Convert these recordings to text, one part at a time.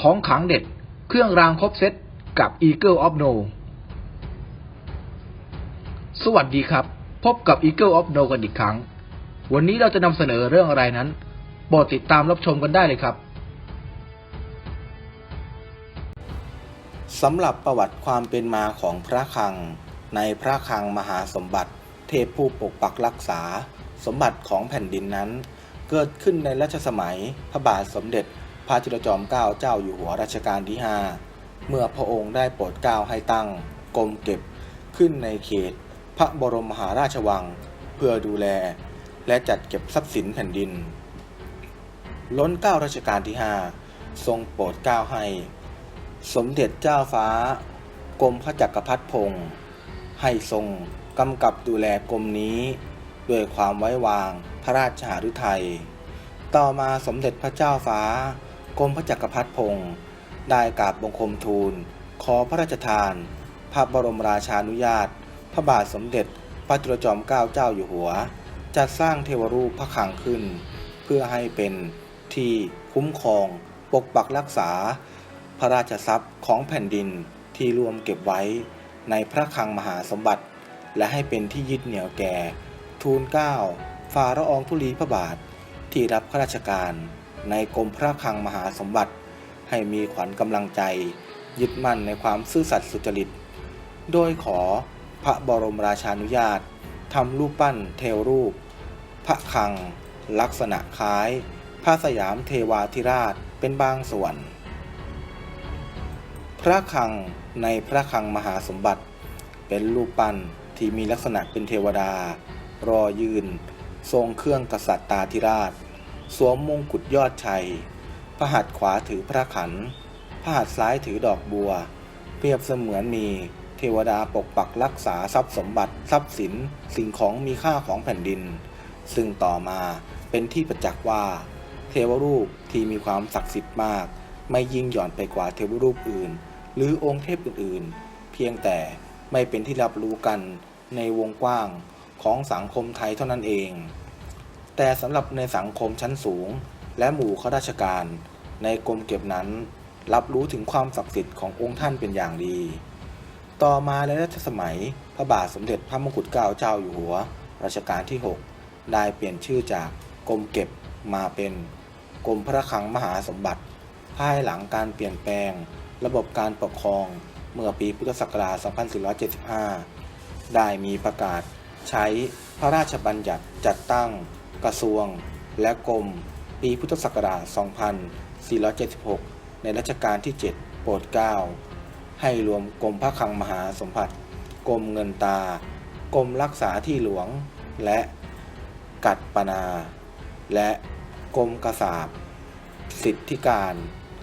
ของขังเด็ด เครื่องรางครบเซตกับ Eagle of No สวัสดีครับ พบกับ Eagle of No กันอีกครั้ง วันนี้เราจะนำเสนอเรื่องอะไรนั้นโปรดติดตามรับชมกันได้เลยครับสำหรับประวัติความเป็นมาของพระคลัง ในพระคลังมหาสมบัติ เทพผู้ปกปักรักษา สมบัติของแผ่นดินนั้น เกิดขึ้นในรัชสมัยพระบาทสมเด็จ พระจุลจอมเกล้าเจ้าอยู่หัวรัชกาลที่ 5 เมื่อพระองค์ได้โปรดเกล้าให้ตั้งกรมเก็บขึ้นในเขต พระบรมมหาราชวัง เพื่อดูแล และจัดเก็บทรัพย์สินแผ่นดิน ล้นเกล้ารัชกาลที่ 5 ทรงโปรดเกล้าให้ สมเด็จเจ้าฟ้ากรมพระจักรพรรดิพงศ์ให้ทรงกำกับดูแลกรมนี้ ด้วยความไว้วางพระราชหฤทัย ต่อมาสมเด็จพระเจ้าฟ้า กรมพระจักรพรรดิพงศ์ได้กราบบังคมทูล ขอพระราชทาน พระบรมราชานุญาต พระบาทสมเด็จพระจุลจอมเกล้าเจ้าอยู่หัว จัดสร้างเทวรูปพระคลังขึ้น เพื่อให้เป็นที่คุ้มครอง ปกปักรักษา พระราชทรัพย์ของแผ่นดินที่รวมเก็บไว้ในพระคลังมหาสมบัติ และให้เป็นที่ยึดเหนี่ยวแก่ ทูลเกล้าฝ่าละอองธุลีพระบาทที่รับข้าราชการ ในกรมพระคลังมหาสมบัติ ให้มีขวัญกำลังใจ ยึดมั่นในความซื่อสัตย์สุจริต โดยขอพระบรมราชานุญาตทำรูปปั้นเทวรูป พระคลัง ลักษณะคล้าย พระสยามเทวาธิราชเป็นบางส่วน พระคลังในพระคลังมหาสมบัติ เป็นรูปปั้นที่มีลักษณะเป็นเทวดารอยืน ทรงเครื่องกษัตริย์ตาธิราช สวมมงกุฎยอดชัย พระหัตถ์ขวาถือพระขัน พระหัตถ์ซ้ายถือดอกบัว เปรียบเสมือนมีเทวดาปกปักรักษาทรัพย์สมบัติทรัพย์สิน สิ่งของมีค่าของแผ่นดิน ซึ่งต่อมาเป็นที่ประจักษ์ว่า เทวรูปที่มีความศักดิ์สิทธิ์มาก ไม่ยิ่งหย่อนไปกว่าเทวรูปอื่น หรือองค์เทพอื่นๆ เพียงแต่ไม่เป็นที่รับรู้กันในวงกว้างของสังคมไทยเท่านั้นเอง แต่สำหรับในสังคมชั้นสูง และหมู่ข้าราชการ ในกรมเก็บนั้น รับรู้ถึงความศักดิ์สิทธิ์ขององค์ท่านเป็นอย่างดี ต่อมาในรัชสมัยพระบาทสมเด็จพระมงกุฎเกล้าเจ้าอยู่หัวรัชกาลที่ 6 ได้เปลี่ยนชื่อจากกรมเก็บมาเป็นกรมพระคลังมหาสมบัติ ภายหลังการเปลี่ยนแปลง ระบบการปกครองเมื่อปีพุทธศักราช 2475 ได้มีประกาศใช้พระราชบัญญัติจัดตั้ง กระทรวง และกรม ปีพุทธศักราช 2476 ในรัชกาลที่ 7 โปรดเกล้า ให้รวมกรมพระคลังมหาสมบัติกรมเงินตา กรมรักษาที่หลวง และกัดปนา และกรมกษาบสิทธิการ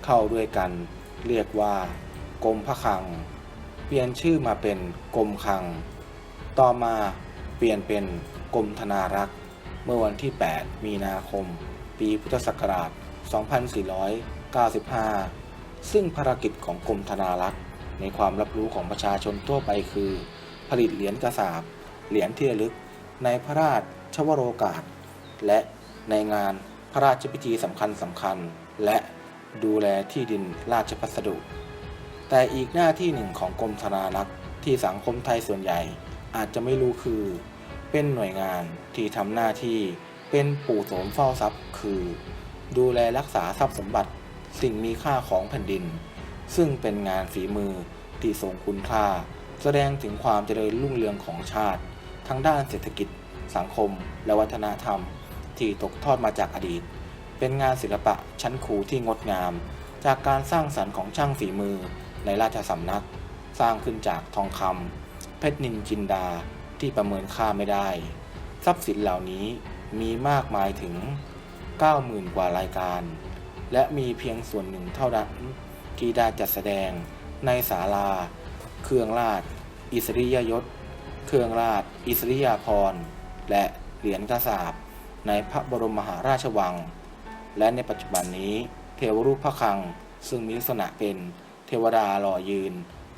เข้าด้วยกัน เรียกว่ากรมพระคลัง เปลี่ยนชื่อมาเป็นกรมคลัง ต่อมาเปลี่ยนเป็นกรมธนารักษ์ เมื่อวันที่ 8 มีนาคม ปีพุทธศักราช 2495 ซึ่งภารกิจของกรมธนารักษ์ในความรับรู้ของประชาชนทั่วไปคือ ผลิตเหรียญกระสาบ เหรียญที่ระลึก ในพระราชวโรกาส และในงานพระราชพิธีสำคัญสำคัญ และดูแลที่ดินราชพัสดุ แต่อีกหน้าที่หนึ่งของกรมธนารักษ์ที่สังคมไทยส่วนใหญ่อาจจะไม่รู้คือ เป็นหน่วยงานที่ทำหน้าที่เป็นปู่โสมเฝ้าทรัพย์ คือ ดูแลรักษาทรัพย์สมบัติ สิ่งมีค่าของแผ่นดิน ซึ่งเป็นงานฝีมือที่ทรงคุณค่า แสดงถึงความเจริญรุ่งเรืองของชาติ ทั้งด้านเศรษฐกิจ สังคม และวัฒนธรรม ที่ตกทอดมาจากอดีต เป็นงานศิลปะชั้นครูที่งดงาม จากการสร้างสรรค์ของช่างฝีมือในราชสำนัก สร้างขึ้นจากทองคำเพชรนินจินดา ที่ประเมินค่าไม่ได้ ทรัพย์สินเหล่านี้มีมากมายถึง 90,000 กว่ารายการ และมีเพียงส่วนหนึ่งเท่านั้นที่ได้จัดแสดงในศาลา เครื่องราช อิสริยยศ เครื่องราช อิสริยาภรณ์และเหรียญกระสาบในพระบรมมหาราชวัง และในปัจจุบันนี้เทวรูปพระคลังซึ่งมีลักษณะเป็นเทวดาหล่อยืน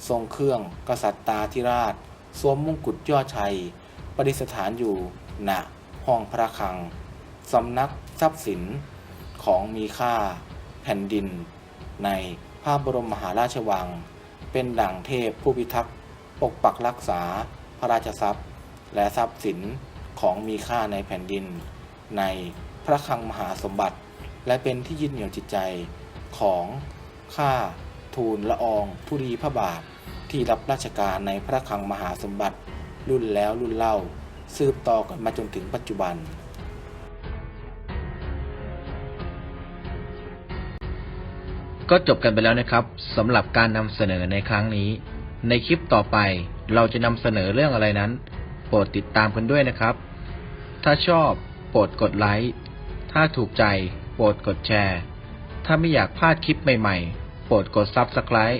ทรงเครื่องกษัตริย์ตาธิราช สวมมงกุฎยอดชัย ประดิษฐานอยู่ณห้องพระคลัง สำนักทรัพย์สินของมีค่าแผ่นดิน ในพระบรมมหาราชวัง เป็นดั่งเทพผู้พิทักษ์ปกปักรักษาพระราชทรัพย์ และทรัพย์สินของมีค่าในแผ่นดิน ในพระคลังมหาสมบัติ และเป็นที่ยึดเหนี่ยวจิตใจของข้าทูลละอองธุรีพระบาท ที่รับราชการในพระคลังมหาสมบัติ รุ่นแล้วรุ่นเล่า สืบต่อกันมาจนถึงปัจจุบัน ก็จบกันไปแล้วนะครับสำหรับการนำเสนอในครั้งนี้ ในคลิปต่อไปเราจะนำเสนอเรื่องอะไรนั้น โปรดติดตามกันด้วยนะครับ ถ้าชอบโปรดกดไลค์ถ้าถูกใจโปรดกดแชร์ ถ้าไม่อยากพลาดคลิปใหม่ๆ โปรดกด Subscribe